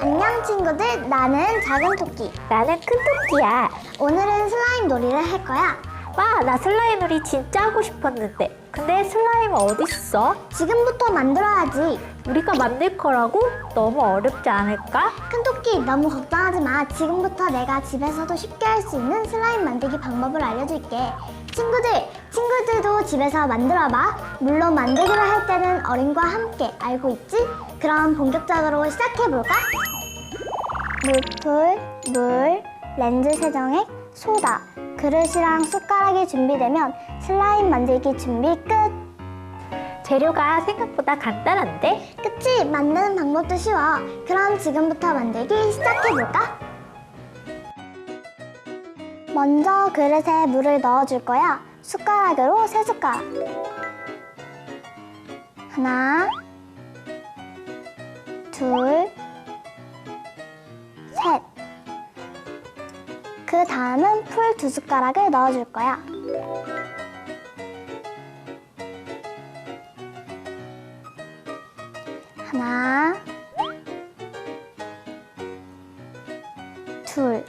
안녕 친구들, 나는 작은 토끼. 나는 큰 토끼야. 오늘은 슬라임 놀이를 할 거야. 와, 나 슬라임 놀이 진짜 하고 싶었는데. 근데 슬라임 어딨어? 지금부터 만들어야지. 우리가 만들 거라고? 너무 어렵지 않을까? 큰 토끼 너무 걱정하지 마. 지금부터 내가 집에서도 쉽게 할 수 있는 슬라임 만들기 방법을 알려줄게. 친구들, 친구들도 집에서 만들어봐. 물론 만들기를 할 때는 어른과 함께 알고 있지? 그럼 본격적으로 시작해볼까? 물풀, 물, 렌즈 세정액, 소다, 그릇이랑 숟가락이 준비되면 슬라임 만들기 준비 끝! 재료가 생각보다 간단한데? 그치? 만드는 방법도 쉬워. 그럼 지금부터 만들기 시작해볼까? 먼저 그릇에 물을 넣어줄 거야. 숟가락으로 세 숟가락. 하나, 둘, 그 다음은 풀 두 숟가락을 넣어줄 거야. 하나, 둘.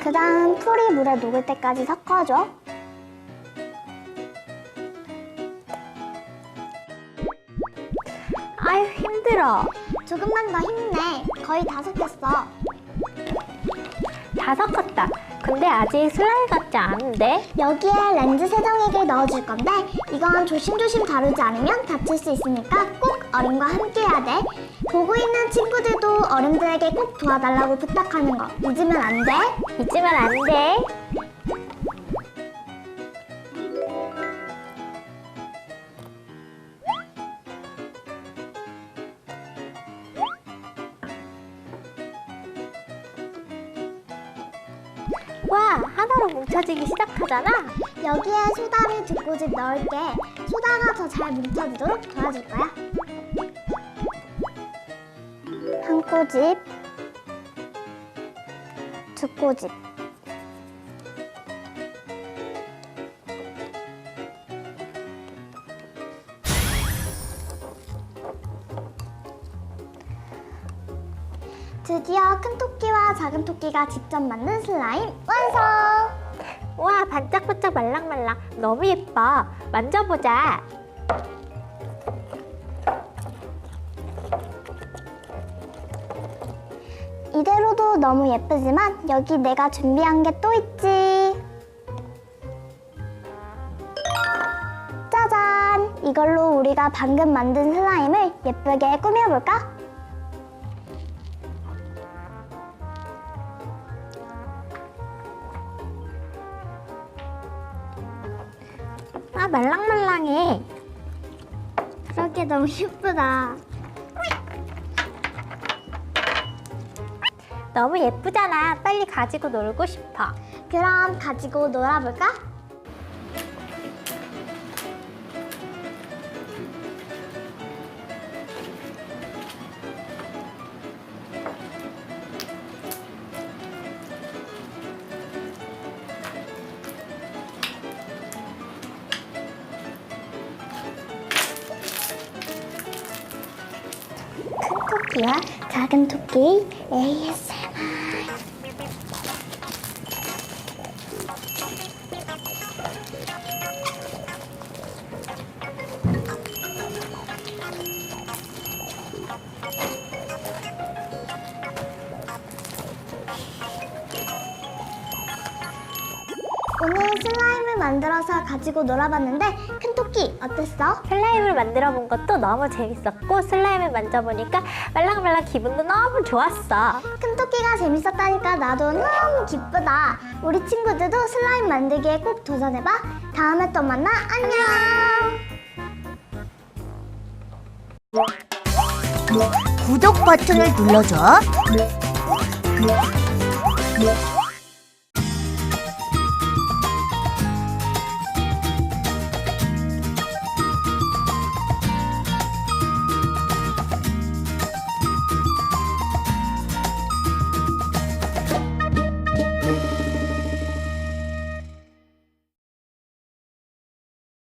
그 다음 풀이 물에 녹을 때까지 섞어줘. 아유, 힘들어. 조금만 더 힘내. 거의 다 섞였어. 다 섞었다. 근데 아직 슬라임 같지 않은데? 여기에 렌즈 세정액을 넣어줄 건데 이건 조심조심 다루지 않으면 다칠 수 있으니까 꼭 어른과 함께 해야 돼. 보고 있는 친구들도 어른들에게 꼭 도와달라고 부탁하는 거 잊으면 안 돼. 잊으면 안 돼. 하나로 뭉쳐지기 시작하잖아. 여기에 소다를 두 꼬집 넣을게. 소다가 더 잘 뭉쳐지도록 도와줄 거야. 한 꼬집, 두 꼬집. 드디어 큰 토끼와 작은 토끼가 직접 만든 슬라임 완성! 와, 반짝반짝 말랑말랑. 너무 예뻐. 만져보자. 이대로도 너무 예쁘지만 여기 내가 준비한 게 또 있지. 짜잔! 이걸로 우리가 방금 만든 슬라임을 예쁘게 꾸며볼까? 아, 말랑말랑해. 그렇게 너무 예쁘다. 너무 예쁘잖아. 빨리 가지고 놀고 싶어. 그럼 가지고 놀아볼까? 토끼와 작은 토끼 ASMR 오늘 슬라임을 만들어서 가지고 놀아봤는데 큰 토끼 어땠어? 슬라임을 만들어 본 것도 너무 재밌었고 슬라임을 만져보니까 말랑말랑 기분도 너무 좋았어. 큰 토끼가 재밌었다니까 나도 너무 기쁘다. 우리 친구들도 슬라임 만들기에 꼭 도전해봐. 다음에 또 만나. 안녕. 구독 버튼을 눌러줘.